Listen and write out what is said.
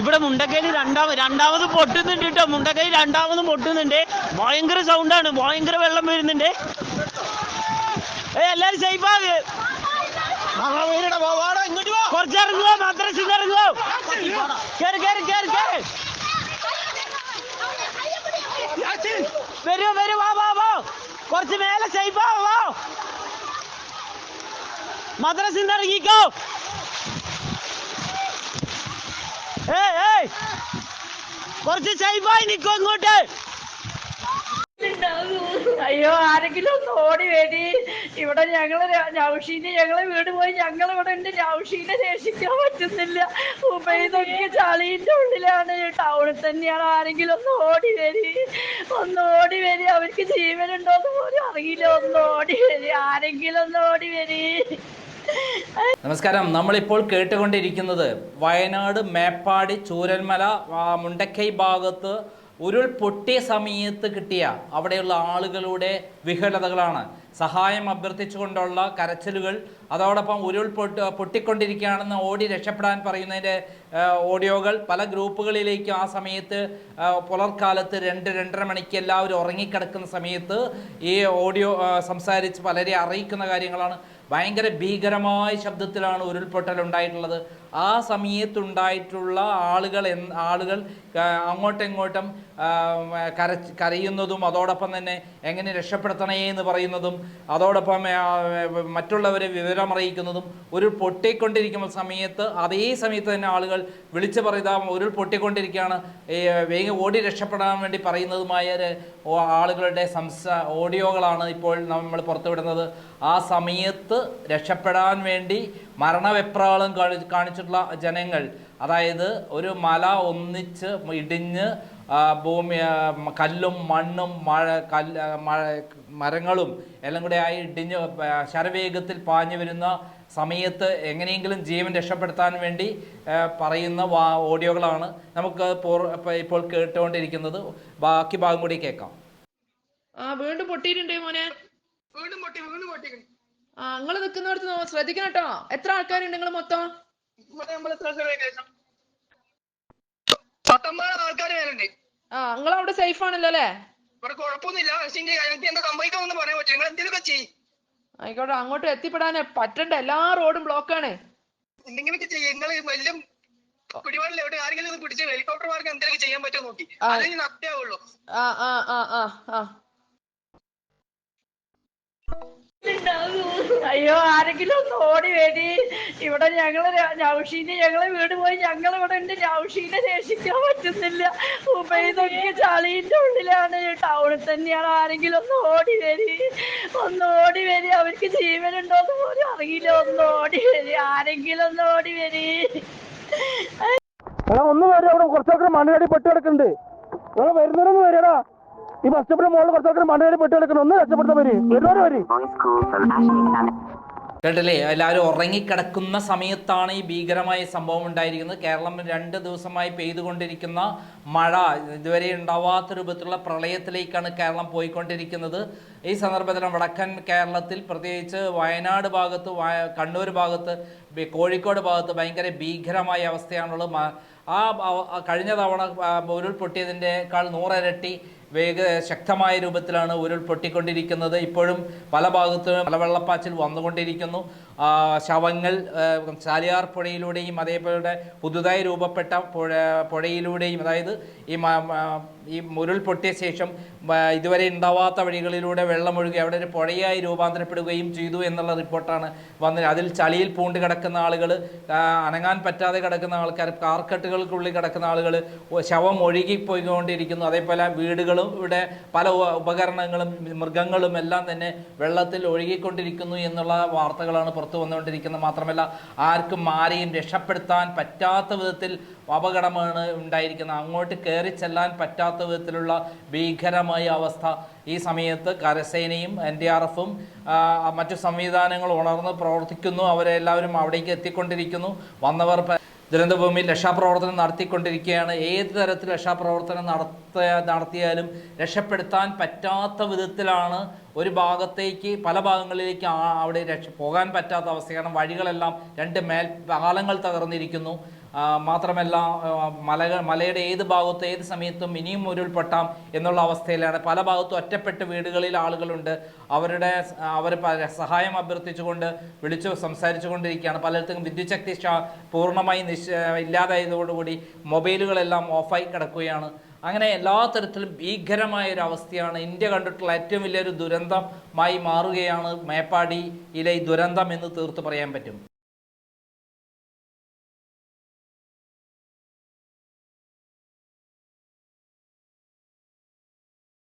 ഇവിടെ മുണ്ടക്കയിൽ രണ്ടാമ രണ്ടാമത് പൊട്ടുന്നുണ്ട് കേട്ടോ. മുണ്ടക്കയിൽ രണ്ടാമത് പൊട്ടുന്നുണ്ട്. ഭയങ്കര സൗണ്ടാണ് ഭയങ്കര വെള്ളം വരുന്നുണ്ട്. ഏ എല്ലാരും സേഫ് ആകെ കുറച്ചിറങ്ങുവോ? മദ്രസിൽ ഇറങ്ങുവോ? കേറി കേറി കേറി കേറി. വരൂ വരൂ വാ വാ വാ. കുറച്ച് മേലെ സേഫ് ആവോ മദ്രസിൽ ഇറങ്ങിക്കോ. കുറച്ച് സേഫായി നിക്കോ ഇങ്ങോട്ട് അയ്യോ ആരെങ്കിലും ഒന്ന് ഓടി വേടി ഇവിടെ ഞങ്ങൾ നൗഷീന് ഞങ്ങളെ വീട് പോയി ഞങ്ങൾ ഇവിടെ ഉണ്ട്. നൗഷീനെ രക്ഷിക്കാൻ പറ്റുന്നില്ല. ഉബൈദൊക്കെ ചളിന്റെ ഉള്ളിലാണ്. ടൗണിൽ തന്നെയാണ്. ആരെങ്കിലും ഒന്ന് ഓടി വരി. ഒന്ന് ഓടി വരി. അവർക്ക് ജീവനുണ്ടോന്ന് പോലും അറിയില്ല. ഒന്ന് ഓടി വരി. ആരെങ്കിലും ഒന്ന് ഓടി വരി. നമസ്കാരം. നമ്മളിപ്പോൾ കേട്ടുകൊണ്ടിരിക്കുന്നത് വയനാട് മേപ്പാടി ചൂരന്മല മുണ്ടക്കൈ ഭാഗത്ത് ഉരുൾ പൊട്ടിയ സമയത്ത് കിട്ടിയ അവിടെയുള്ള ആളുകളുടെ വിഹലതകളാണ് സഹായം അഭ്യർത്ഥിച്ചുകൊണ്ടുള്ള കരച്ചിലുകൾ അതോടൊപ്പം ഉരുൾ പൊട്ട് പൊട്ടിക്കൊണ്ടിരിക്കുകയാണെന്ന് ഓടി രക്ഷപ്പെടാൻ പറയുന്നതിന്റെ ഓഡിയോകൾ പല ഗ്രൂപ്പുകളിലേക്കും ആ സമയത്ത് പുലർക്കാലത്ത് രണ്ട് രണ്ടര മണിക്ക് എല്ലാവരും ഉറങ്ങിക്കിടക്കുന്ന സമയത്ത് ഈ ഓഡിയോ സംസാരിച്ച് പലരെ അറിയിക്കുന്ന കാര്യങ്ങളാണ്. ഭയങ്കര ഭീകരമായ ശബ്ദത്തിലാണ് ഉരുൾപൊട്ടൽ ഉണ്ടായിട്ടുള്ളത്. ആ സമയത്തുണ്ടായിട്ടുള്ള ആളുകൾ ആളുകൾ അങ്ങോട്ടും ഇങ്ങോട്ടും കര കരയുന്നതും അതോടൊപ്പം തന്നെ എങ്ങനെ രക്ഷപ്പെടുത്തണേ എന്ന് പറയുന്നതും അതോടൊപ്പം മറ്റുള്ളവരെ വിവരമറിയിക്കുന്നതും ഒരു പൊട്ടിക്കൊണ്ടിരിക്കുന്ന സമയത്ത് അതേ സമയത്ത് തന്നെ ആളുകൾ വിളിച്ചു പറയുക ഉരുൾ പൊട്ടിക്കൊണ്ടിരിക്കുകയാണ്. വേഗം ഓടി രക്ഷപ്പെടാൻ വേണ്ടി പറയുന്നതുമായ ആളുകളുടെ സംസാ ഓഡിയോകളാണ് ഇപ്പോൾ നമ്മൾ പുറത്തുവിടുന്നത്. ആ സമയത്ത് രക്ഷപ്പെടാൻ വേണ്ടി മരണവെപ്രാളം കാണിച്ചിട്ടുള്ള ജനങ്ങൾ അതായത് ഒരു മല ഒന്നിച്ച് ഇടിഞ്ഞ് ഭൂമി കല്ലും മണ്ണും മഴ കല്ല് മഴ മരങ്ങളും എല്ലാം കൂടെ ആയി ഇടിഞ്ഞ് ശരവേഗത്തിൽ പാഞ്ഞു വരുന്ന സമയത്ത് എങ്ങനെയെങ്കിലും ജീവൻ രക്ഷപ്പെടുത്താൻ വേണ്ടി പറയുന്ന വാ ഓഡിയോകളാണ് നമുക്ക് ഇപ്പോൾ കേട്ടുകൊണ്ടിരിക്കുന്നത്. ബാക്കി ഭാഗം കൂടി കേൾക്കാം. ആ വീണ്ടും പൊട്ടിയിട്ടുണ്ട് മോനെ? വീണ്ടും പൊട്ടി വീണ്ടും പൊട്ടി ആ നിങ്ങൾ നിൽക്കുന്നിടത്ത് ശ്രദ്ധിക്കണം കേട്ടോ. എത്ര ആൾക്കാരുണ്ട് നിങ്ങൾ മൊത്തം? പത്തൊമ്പത് ആൾക്കാർ വരുന്നുണ്ട് ആ നിങ്ങൾ അവിടെ സേഫ് ആണല്ലോ അല്ലേ ഇവിടെ കുഴപ്പമൊന്നുമില്ല. പക്ഷേ എനിക്ക് എന്താ സംഭവിക്കാമെന്ന് പറയാൻ പറ്റും നിങ്ങൾ എന്തെങ്കിലുമൊക്കെ ചെയ്യും. ആയിക്കോട്ടെ അങ്ങോട്ട് എത്തിപ്പെടാൻ പറ്റണ്ട. എല്ലാ റോഡും ബ്ലോക്ക് ആണ്. എന്തെങ്കിലുമൊക്കെ ചെയ്യും. നിങ്ങൾ വലിയ പിടിപാടില്ല എവിടെ ആരെങ്കിലും പിടിച്ച് ഹെലികോപ്റ്റർ മാർഗം എന്തെങ്കിലും ചെയ്യാൻ പറ്റുമോ നോക്കി. അതിന് നഷ്ടമാവുള്ളൂ ആ ആ ആ ആ ആ. അയ്യോ ആരെങ്കിലും ഒന്ന് ഓടി വേടി ഇവിടെ ഞങ്ങൾ നൗഷീനെ ഞങ്ങളെ വീട് പോയി ഞങ്ങൾ ഇവിടെ ഉണ്ട്. നൗഷീനെ രക്ഷിക്കാൻ പറ്റുന്നില്ല. ഉബൈദൊക്കെ ചളിന്റെ ഉള്ളിലാണ്. ടൗണിൽ തന്നെയാണ് ആരെങ്കിലും ഒന്ന് ഓടി വരി. ഒന്ന് ഓടി വരി. അവർക്ക് ജീവനുണ്ടോന്ന് പോലും അറിയില്ല. ഒന്ന് ഓടി വരി. ആരെങ്കിലും ഒന്ന് ഓടി വരി. എടാ ഒന്ന് വരും. അവിടെ കുറച്ചൊക്കെ മണ്ണിനടി പെട്ട് കിടക്കുന്നുണ്ട് വരുന്നവരൊന്ന് വരടാ ഈ ബസ് സ്റ്റോപ്പിന് മുകളിൽ കുറച്ചൊക്കെ മണ്ണിനടി പെട്ട് കിടക്കുന്നു. ഒന്ന് രക്ഷപ്പെടുത്താൻ വരി വരുന്നവരെ വരി. കേട്ടില്ലേ? എല്ലാവരും ഉറങ്ങിക്കിടക്കുന്ന സമയത്താണ് ഈ ഭീകരമായ സംഭവം ഉണ്ടായിരിക്കുന്നത്. കേരളം രണ്ട് ദിവസമായി പെയ്തുകൊണ്ടിരിക്കുന്ന മഴ ഇതുവരെ ഉണ്ടാവാത്ത രൂപത്തിലുള്ള പ്രളയത്തിലേക്കാണ് കേരളം പോയിക്കൊണ്ടിരിക്കുന്നത്. ഈ സന്ദർഭത്തിൽ വടക്കൻ കേരളത്തിൽ പ്രത്യേകിച്ച് വയനാട് ഭാഗത്ത് കണ്ണൂർ ഭാഗത്ത് കോഴിക്കോട് ഭാഗത്ത് ഭയങ്കര ഭീകരമായ അവസ്ഥയാണുള്ളത്. ആ കഴിഞ്ഞ തവണ ഉരുൾപൊട്ടിയതിന്റെക്കാൾ നൂറിരട്ടി വേഗ ശക്തമായ രൂപത്തിലാണ് ഉരുൾപൊട്ടിക്കൊണ്ടിരിക്കുന്നത് ഇപ്പോഴും പല ഭാഗത്തും മലവെള്ളപ്പാച്ചിൽ വന്നുകൊണ്ടിരിക്കുന്നു. ശവങ്ങൾ ചാലിയാർ പുഴയിലൂടെയും അതേപോലെ പുതുതായി രൂപപ്പെട്ട പുഴ പുഴയിലൂടെയും അതായത് ഈ ഈ മുരുൾ പൊട്ടിയ ശേഷം ഇതുവരെ ഉണ്ടാവാത്ത വഴികളിലൂടെ വെള്ളമൊഴുകി അവിടെ ഒരു പുഴയായി രൂപാന്തരപ്പെടുകയും ചെയ്തു എന്നുള്ള റിപ്പോർട്ടാണ് വന്നത്. അതിൽ ചളിയിൽ പൂണ്ട് കിടക്കുന്ന ആളുകൾ അനങ്ങാൻ പറ്റാതെ കിടക്കുന്ന ആൾക്കാർ കാർക്കെട്ടുകൾക്കുള്ളിൽ കിടക്കുന്ന ആളുകൾ ശവം ഒഴുകിപ്പോയിക്കൊണ്ടിരിക്കുന്നു. അതേപോലെ വീടുകളും ഇവിടെ പല ഉപകരണങ്ങളും മൃഗങ്ങളും എല്ലാം തന്നെ വെള്ളത്തിൽ ഒഴുകിക്കൊണ്ടിരിക്കുന്നു എന്നുള്ള വാർത്തകളാണ് പുറത്തു വന്നുകൊണ്ടിരിക്കുന്നത്. മാത്രമല്ല ആർക്കും ആരെയും രക്ഷപ്പെടുത്താൻ പറ്റാത്ത വിധത്തിൽ അപകടമാണ് ഉണ്ടായിരിക്കുന്നത്. അങ്ങോട്ട് കയറി ചെല്ലാൻ പറ്റാത്ത വിധത്തിലുള്ള ഭീകരമായ അവസ്ഥ ഈ സമയത്ത് കരസേനയും എൻ ഡി ആർ എഫും മറ്റു സംവിധാനങ്ങൾ ഉണർന്ന് പ്രവർത്തിക്കുന്നു. അവരെല്ലാവരും അവിടേക്ക് എത്തിക്കൊണ്ടിരിക്കുന്നു. വന്നവർ ദുരന്തഭൂമിയിൽ രക്ഷാപ്രവർത്തനം നടത്തിക്കൊണ്ടിരിക്കുകയാണ്. ഏത് തരത്തിൽ രക്ഷാപ്രവർത്തനം നടത്ത നടത്തിയാലും രക്ഷപ്പെടുത്താൻ പറ്റാത്ത വിധത്തിലാണ് ഒരു ഭാഗത്തേക്ക് പല ഭാഗങ്ങളിലേക്ക് അവിടെ രക്ഷ പോകാൻ പറ്റാത്ത അവസ്ഥയാണ്. വഴികളെല്ലാം രണ്ട് മേൽ പാലങ്ങൾ തകർന്നിരിക്കുന്നു. മാത്രമല്ല മലകൾ മലയുടെ ഏത് ഭാഗത്ത് ഏത് സമയത്തും ഇനിയും ഉരുൾപൊട്ടാം എന്നുള്ള അവസ്ഥയിലാണ്. പല ഭാഗത്തും ഒറ്റപ്പെട്ട വീടുകളിൽ ആളുകളുണ്ട്. അവരുടെ അവർ സഹായം അഭ്യർത്ഥിച്ചുകൊണ്ട് വിളിച്ചു സംസാരിച്ചു കൊണ്ടിരിക്കുകയാണ് പലയിടത്തും വിദ്യുച്ഛക്തി പൂർണമായി നിശ് ഇല്ലാതായതോടുകൂടി മൊബൈലുകളെല്ലാം ഓഫായി കിടക്കുകയാണ്. അങ്ങനെ എല്ലാ തരത്തിലും ഭീകരമായ ഒരു അവസ്ഥയാണ്. ഇന്ത്യ കണ്ടിട്ടുള്ള ഏറ്റവും വലിയൊരു ദുരന്തമായി മാറുകയാണ് മേപ്പാടിയിലെ ഈ ദുരന്തം എന്ന് തീർത്ത് പറയാൻ പറ്റും.